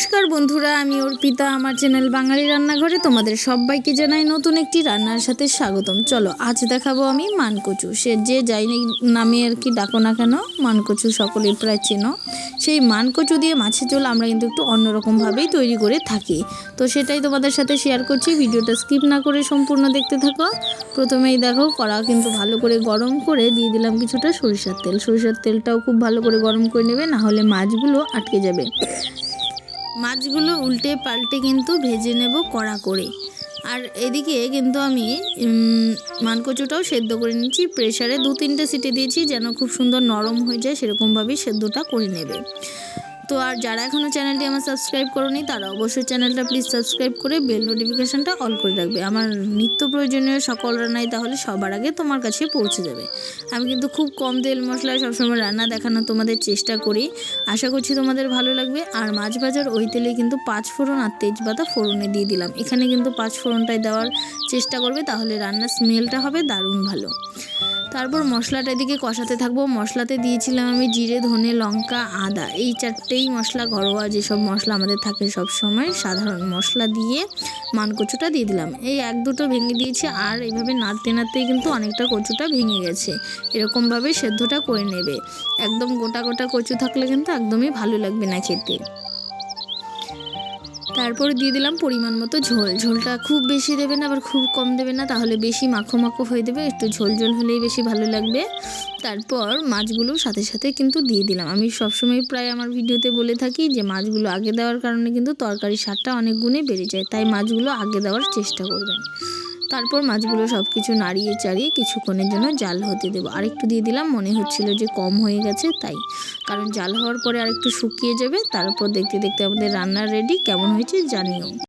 নমস্কার বন্ধুরা, আমি অর্পিতা, আমার চ্যানেল বাঙালি রান্নাঘরে তোমাদের সবাইকে জানাই নতুন একটি রান্নার সাথে স্বাগতম। চলো, আজ দেখাবো আমি মানকচু। সে যে যাই নামে আর কি ডাকো না কেন, মানকচু সকলেই প্রায় চেনো। সেই মানকচু দিয়ে মাছের ঝোল আমরা কিন্তু একটু অন্যরকমভাবেই তৈরি করে থাকি। তো সেটাই তোমাদের সাথে শেয়ার করছি, ভিডিওটা স্কিপ না করে সম্পূর্ণ দেখতে থাকো। প্রথমেই দেখো, কড়া কিন্তু ভালো করে গরম করে দিয়ে দিলাম কিছুটা সরিষার তেল। সরিষার তেলটাও খুব ভালো করে গরম করে নেবে না হলে মাছগুলো আটকে যাবে। মাছগুলো উল্টে পাল্টে কিন্তু ভেজে নেব কড়া করে। আর এদিকে কিন্তু আমি মানকচুটাও সেদ্ধ করে নিচ্ছি। প্রেশারে দু তিনটে সিটি দিয়েছি যেন খুব সুন্দর নরম হয়ে যায়, সেরকমভাবেই সেদ্ধটা করে নেবে। তো আর যারা এখনও চ্যানেলটি আমার সাবস্ক্রাইব করনি, তারা অবশ্যই চ্যানেলটা প্লিজ সাবস্ক্রাইব করে বেল নোটিফিকেশানটা অল করে রাখবে। আমার নিত্য প্রয়োজনীয় সকল রান্নাই তাহলে সবার আগে তোমার কাছে পৌঁছে যাবে। আমি কিন্তু খুব কম তেল মশলায় সবসময় রান্না দেখানোর তোমাদের চেষ্টা করি। আশা করছি তোমাদের ভালো লাগবে। আর মাছ ভাজার ওই তেলে কিন্তু পাঁচ ফোড়ন আর তেজপাতা ফোড়নে দিয়ে দিলাম। এখানে কিন্তু পাঁচ ফোড়নটাই দেওয়ার চেষ্টা করবে, তাহলে রান্নার স্মেলটা হবে দারুণ ভালো। তারপর মশলাটা এদিকে কষাতে থাকব। মশলাতে দিয়েছিলাম আমি জিরে, ধনে, লঙ্কা, আদা। এই চারটেই মশলা, ঘরোয়া যেসব মশলা আমাদের থাকে সব সময় সাধারণ মশলা দিয়ে মান কচুটা দিয়ে দিলাম। এই এক দুটো ভেঙে দিয়েছি আর এইভাবে নাড়তে নাড়তেই কিন্তু অনেকটা কচুটা ভেঙে গেছে। এরকমভাবে সেদ্ধটা করে নেবে। একদম গোটা গোটা কচু থাকলে কিন্তু একদমই ভালো লাগবে না খেতে। তারপর দিয়ে দিলাম পরিমাণ মতো ঝোল। ঝোলটা খুব বেশি দেবে না, আবার খুব কম দেবে না, তাহলে বেশি মাখো মাখো হয়ে দেবে। একটু ঝোল ঝোল হলেই বেশি ভালো লাগবে। তারপর মাছগুলো সাথে সাথে কিন্তু দিয়ে দিলাম। আমি সবসময় প্রায় আমার ভিডিওতে বলে থাকি যে, মাছগুলো আগে দেওয়ার কারণে কিন্তু তরকারি স্বাদটা অনেক গুণে বেড়ে যায়। তাই মাছগুলো আগে দেওয়ার চেষ্টা করবেন। তারপর মাছগুলো সব কিছু নাড়িয়ে চাড়িয়ে কিছুক্ষণের জন্য জাল হতে দেবো। আরেকটু দিয়ে দিলাম, মনে হচ্ছিল যে কম হয়ে গেছে, তাই। কারণ জাল হওয়ার পরে আরেকটু শুকিয়ে যাবে, তারপর দেখতে দেখতে আমাদের রান্না রেডি কেমন হয়েছে জানিও।